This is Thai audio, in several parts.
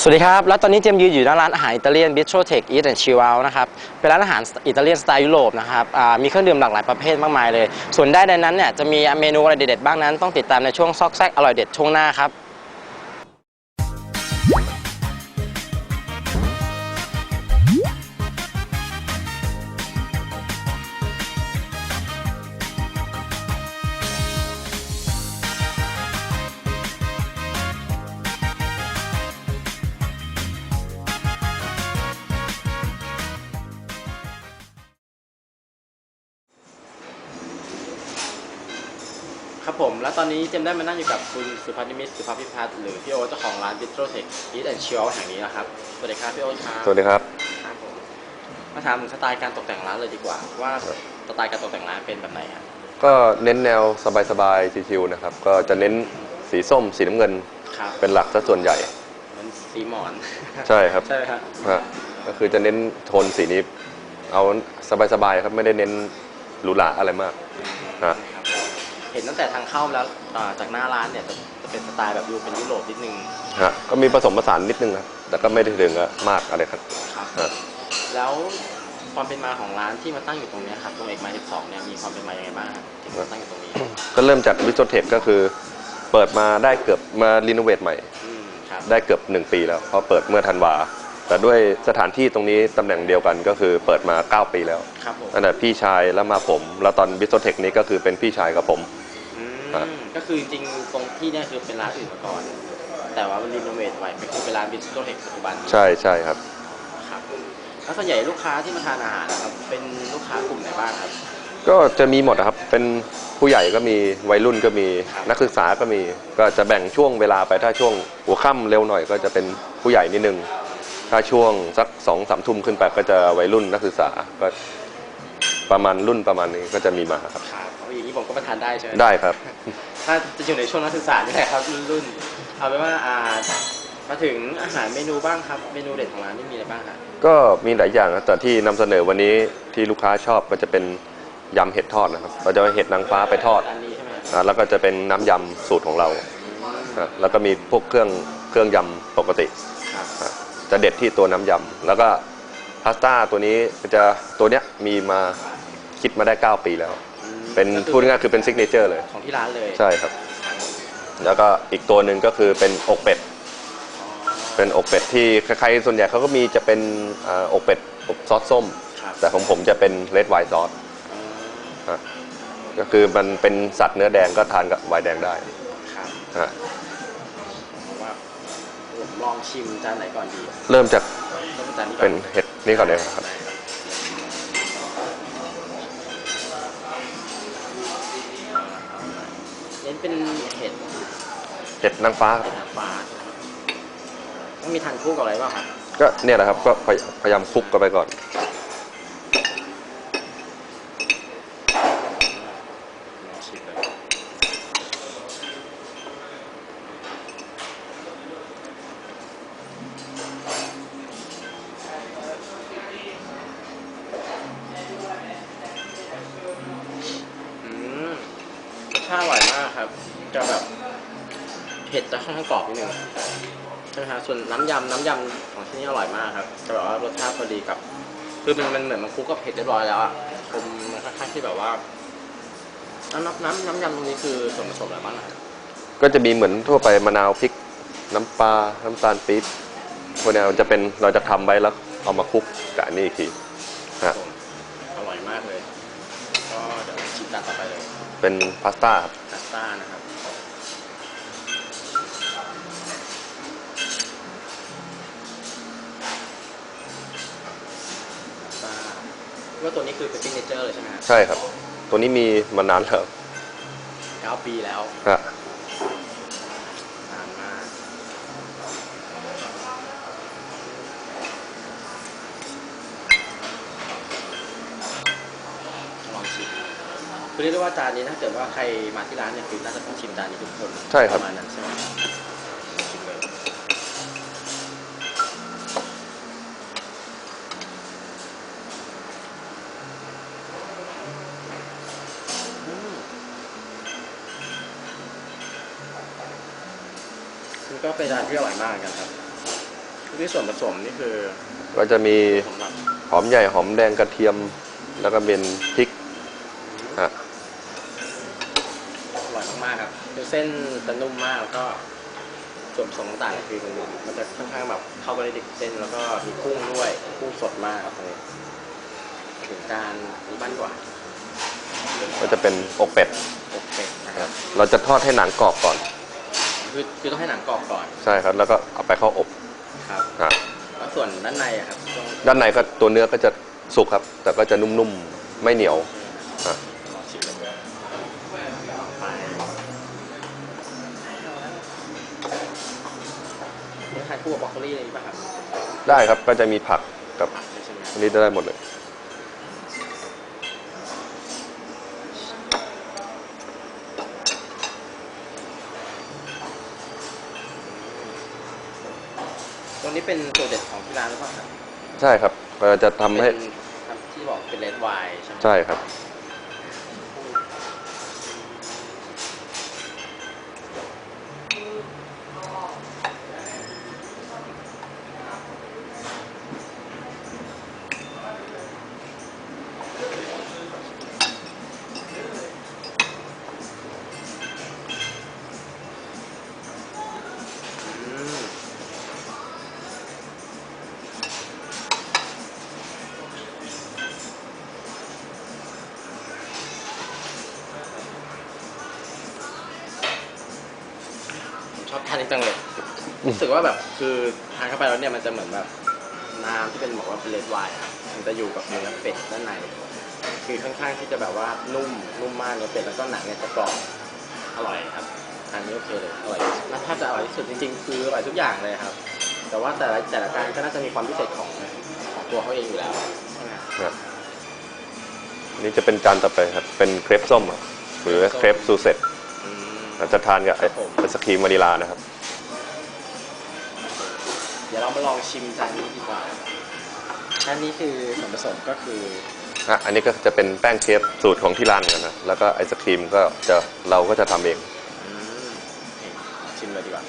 สวัสดีครับ แล้วตอนนี้เจมยืนอยู่หน้าร้านอาหารอิตาเลียน Bistro Tech Eat and Chill Out นะครับ เป็นร้านอาหารอิตาเลียนสไตล์ยุโรปนะครับ มีเครื่องดื่มหลากหลายประเภทมากมายเลย ส่วนได้ในนั้นเนี่ยจะมีเมนูอะไรเด็ดๆบ้างนั้น ต้องติดตามในช่วงซอกแซกอร่อยเด็ดช่วงหน้าครับ ครับผม แล้วตอนนี้เจมส์ได้มานั่งอยู่กับคุณสุพัฒนิมิตรสุภาพิพัฒน์หรือพี่โอตเจ้าของร้าน Bistro Tech Eat and Chill Out แห่งนี้นะครับ สวัสดีครับพี่โอตครับสวัสดีครับ ครับผมมาถามถึงสไตล์การตกแต่งร้านเลยดีกว่า ว่าสไตล์การตกแต่งร้านเป็นแบบไหนครับก็เน้นแนวสบายๆชิวๆนะครับ ก็จะเน้นสีส้มสีน้ำเงิน ครับเป็นหลักซะส่วนใหญ่เหมือนสีหมอนใช่ครับใช่ไหมครับฮะก็คือจะเน้นโทนสีนี้ เอาสบายๆครับไม่ได้เน้นหรูหราอะไรมากฮะครับ เห็นตั้งแต่ทางเข้าแล้วอ่าจากหน้าร้านเนี่ยจะจะเป็นสไตล์แบบดูเป็นยุโรปนิดนึงฮะก็มีผสมผสานนิดนึงครับแต่ก็ไม่ได้ถึงกับมากอะไรครับครับ ฮะ แล้วความเป็นมาของร้านที่มาตั้งอยู่ตรงเนี้ยครับตรงเอกมัย12เนี่ยมีความเป็นมายังไงบ้างครับถึงมาตั้งอยู่ตรงนี้ ก็เริ่มจากวิสโตเทคก็คือ เปิดมาได้เกือบมารีโนเวทใหม่ อืมครับได้เกือบ 1 ปีแล้วเพราะเปิดเมื่อธันวา แต่ด้วยสถานที่ตรงนี้ตำแหน่งเดียวกันก็คือเปิดมา 9 ปีแล้วครับผมตั้งแต่พี่ชายแล้วมาผม แล้วตอนบิสโตเทคนี้ก็คือเป็นพี่ชายกับผม อืมฮะก็คือจริงๆตรงที่เนี่ยคือเป็นร้านอื่นมาก่อน แต่ว่ามันรีโนเวทใหม่เป็นคือเป็นร้านบิสโตเทคปัจจุบันใช่ใช่ครับ ครับแล้วส่วนใหญ่ลูกค้าที่มาทานอาหารนะครับเป็นลูกค้ากลุ่มไหนบ้างครับ ก็จะมีหมดนะครับ เป็นผู้ใหญ่ก็มีวัยรุ่นก็มีครับ นักศึกษาก็มี ก็จะแบ่งช่วงเวลาไปถ้าช่วงหัวค่ำเร็วหน่อยก็จะเป็นผู้ใหญ่นิดนึง ถ้าช่วงสักสองสามทุ่มขึ้นไปก็จะวัยรุ่นนักศึกษาก็ประมาณรุ่นประมาณนี้ก็จะมีมาครับ ครับเอาอย่างนี้ผมก็มาทานได้ใช่ไหมได้ครับ ถ้าจะอยู่ในช่วงนักศึกษานี่แหละครับรุ่นรุ่นเอาเป็นว่าอ่ามาถึงอาหารเมนูบ้างครับเมนูเด็ดของร้านนี่มีอะไรบ้างครับก็มีหลายอย่างครับแต่ที่นำเสนอวันนี้ที่ลูกค้าชอบก็จะเป็นยำเห็ดทอดนะครับเราจะเอาเห็ดนางฟ้าไปทอดร้านนี้ใช่ไหมอ่าแล้วก็จะเป็นน้ำยำสูตรของเราอ่าแล้วก็มีพวกเครื่องเครื่องยำปกติครับอ่าจะเด็ดที่ตัวน้ำยำแล้วก็พาสต้าตัวนี้จะตัวเนี้ยมีมาคิดมาได้ 9 ปีแล้วอืม เป็นก็คือ พูดง่ายๆคือเป็นซิกเนเจอร์เลย ของที่ร้านเลยใช่ครับ แล้วก็อีกตัวหนึ่งก็คือเป็นอกเป็ดอ๋อเป็นอกเป็ดที่ใครๆส่วนใหญ่เขาก็มีจะเป็นอ่าอกเป็ดอบซอสส้ม ครับแต่ของผมจะเป็นเลดไวน์ซอสอ๋อก็คือมันเป็นสัตว์เนื้อแดงก็ทานกับไวน์แดงได้ครับฮะผมว่าผมลองชิมจานไหนก่อนดีเริ่มจากเริ่มจานนี้ก่อนเป็นเห็ดนี่ก่อนเลยครับ ได้ น้นเป็นเห็ดเห็ดนางฟ้าเห็ดหางปลาต้องมีทานคู่กับอะไรบ้างครับ ก็เนี่ยแหละครับ ก็พยพยายามคลุกกันไปก่อน จะแบบเผ็ดจะค่อนข้างกรอบนิดนึงใช่ไหมฮะส่วนน้ำยำน้ำยำของที่นี่อร่อยมากครับจะแบบว่ารสชาติพอดีกับ คือมันมันเหมือนมันคลุกกับเผ็ดเรียบร้อยแล้วอะผมมันค่อนข้างที่แบบว่าน้ำน้ำน้ำน้ำยำตรงนี้คือส่วนผสมอะไรบ้างนะครับก็จะมีเหมือนทั่วไปมะนาวพริก น้ำปลาน้ำตาลปี๊บพวกเนี้ยมันจะเป็นเราจะทำไว้แล้วเอามาคลุกกับอันนี้อีกทีฮะผมอร่อยมากเลย ก็เดี๋ยวชิมจานต่อไปเลยเป็นพาสต้าครับ พาสต้านะครับ ว่าตัวนี้คือเป็นซิกเนเจอร์เลยใช่ไหมครับใช่ครับ ตัวนี้มีมานานแล้วเก้าปีแล้วฮะนานมากลองชิมคือเรียกได้ว่าจานนี้ถ้าเกิดว่าใครมาที่ร้านเนี่ยคือน่าจะต้องชิมจานนี้ทุกคนใช่ครับ ประมาณนั้นใช่ไหม ก็เป็นจานที่อร่อยมากเหมือนกันครับที่ส่วนผสมนี่คือก็จะมีสำหรับหอมใหญ่หอมแดงกระเทียม แล้วก็เป็นพริกฮะอร่อยมากๆครับคือเส้นจะนุ่มมากแล้วก็ส่วนผสมต่างๆคือมันมันจะค่อนข้างแบบเข้าไปในดิบเส้นแล้วก็มีกุ้งด้วยกุ้งสดมากครับตรงนี้ถึงการนี้บ้านกว่าก็จะเป็นอกเป็ดอกเป็ดนะครับ เราจะทอดให้หนังกรอบก่อน คือคือต้องให้หนังกรอบก่อนใช่ครับ แล้วก็เอาไปเข้าอบครับฮะแล้วส่วนด้านในอะครับต้องด้านในก็ตัวเนื้อก็จะสุกครับ แต่ก็จะนุ่มๆ ไม่เหนียวฮะลองชิมเลยไปนี่ทานคู่กับบรอกโคลีอะไรอย่างนี้ป่ะครับได้ครับก็จะมีผักกับใช่ไหมอันนี้ได้หมดเลย ตรงนี้เป็นตัวเด็ดของที่ร้านหรือเปล่าครับใช่ครับก็จะทำให้เป็นทำที่บอกเป็นเลดไวน์ใช่ไหมใช่ครับ ชอบทานนี้จังเลยรู้สึกว่าแบบคือทานเข้าไปแล้วเนี่ยมันจะเหมือนแบบน้ำที่เป็นบอกว่าเป็นเลดไวน์อะมันจะอยู่กับเนื้อเป็ดด้านใน คือค่อนข้างที่จะแบบว่านุ่มนุ่มมากเนื้อเป็ดแล้วก็หนังเนี่ยจะกรอบอร่อยครับอันนี้โอเคเลยอร่อยที่สุดน่าถ้าจะอร่อยที่สุดจริงๆ คืออร่อยทุกอย่างเลยครับ แต่ว่าแต่ละแต่ละการก็น่าจะมีความพิเศษของของตัวเขาเองอยู่แล้วใช่ไหมครับครับอันนี่จะเป็นจานต่อไปครับ เป็นเครปส้มอะหรือเครปซูเซ็ตอืม เราจะทานกับไอครับผม ไอศครีมวานิลานะครับ เดี๋ยวเรามาลองชิมจานนี้ดีกว่าจานนี้คือส่วนผสมก็คืออะอันนี้ก็จะเป็นแป้งเครปสูตรของที่ร้านกันนะ แล้วก็ไอศครีมก็จะเราก็จะทำเอง อืมนี่ชิมเลยดีกว่า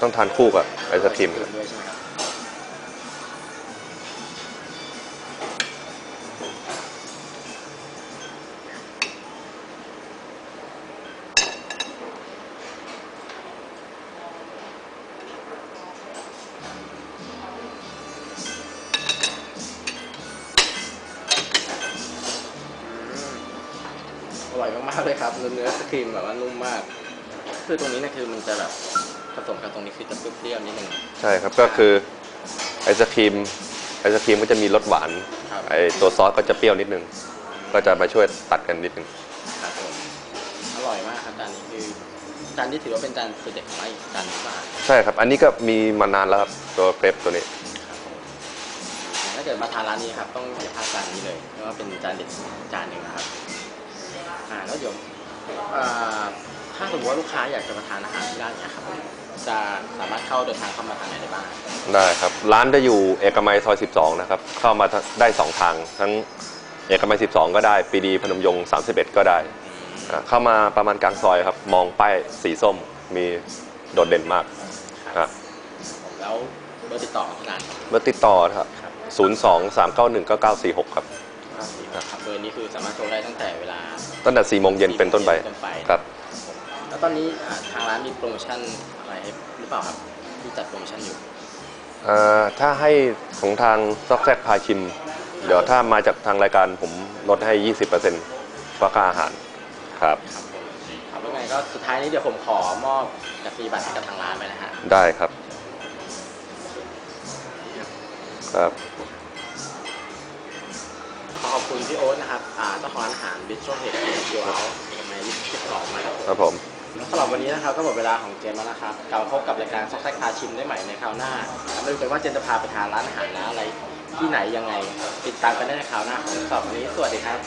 ต้องทานคู่กับไอศครีม ด้วยใช่ไหมครับ ร่อยมากๆเลยครับเนื้อเนื้อสครีมแบบว่านุ่มมาก คือตรงนี้เนี่ยคือมันจะแบบผสมกับตรงนี้คือจะเปรี้ยวๆนิดนึง ใช่ครับก็คือไอศครีมไอศครีมก็จะมีรสหวานครับ ไอตัวซอสก็จะเปรี้ยวนิดนึง ก็จะมาช่วยตัดกันนิดนึง ครับผมอร่อยมากครับจานนี้คือจานนี้ถือว่าเป็นจานสุดเด็ดของร้านอีกจานหนึงมากใช่ครับ อันนี้ก็มีมานานแล้วครับตัวเครปตัวนี้ ครับผมถ้าเกิดมาทานร้านนี้ครับต้องอย่าพลาดจานนี้เลยเพราะว่าเป็นจานเด็ดจานหนึ่งนะครับ อ่าแล้วเดี๋ยวอ่าถ้าสมมติว่าลูกค้าอยากจะมาทานอาหารที่ร้านเนี้ยครับจะสามารถเข้าเดินทางเข้ามาทางไหนได้บ้าง ได้ครับ ร้านจะอยู่เอกมัยซอย 12 นะครับ เข้ามาได้2ทาง ทั้งเอกมัย 12 ก็ได้ปีดีพนมยงค์31 ก็ได้อ่าเข้ามาประมาณกลางซอยครับ มองป้ายสีส้มมีโดดเด่นมากคครัรับบผมแล้วเบอร์ติดต่อของที่ร้าน เบอร์ติดต่อครับครับ 02 391 9946 ครับ ครับเบอร์นี้คือสามารถโทรได้ตั้งแต่เวลาตั้งแต่4โมงเย็นเป็นต้นไปต้นไปครับ แล้วตอนนี้อ่าทางร้านมีโปรโมชั่นอะไรให้หรือเปล่าครับที่จัดโปรโมชั่นอยู่อ่าถ้าให้ของทางซอกแซกพาชิม เดี๋ยวถ้ามาจากทางรายการผมลดให้ 20%ราคาอาหารครับ ครับผมครับแล้วไงก็สุดท้ายนี้เดี๋ยวผมขอมอบกาแฟบัตรให้กับทางร้านไปนะฮะ ได้ครับ ครับขอขอบ คุณพี่โอ๊ตนะครับอ่าเจ้าของร้านอาหารบิสโตรเฮดยูเอาเอกมัย22มาครับผม ครับผมแล้วสำหรับวันนี้นะครับก็หมดเวลาของเจมส์แล้วนะครับกลับมาพบกับรายการซอกแซกพาชิมได้ใหม่ในคราวหน้าแล้วไม่รู้กันว่าเจมส์จะพาไปทานร้านอาหารร้านอะไรที่ไหนยังไง ติดตามกันได้ในคราวหน้าของสำหรับวันนี้สวัสดีครับ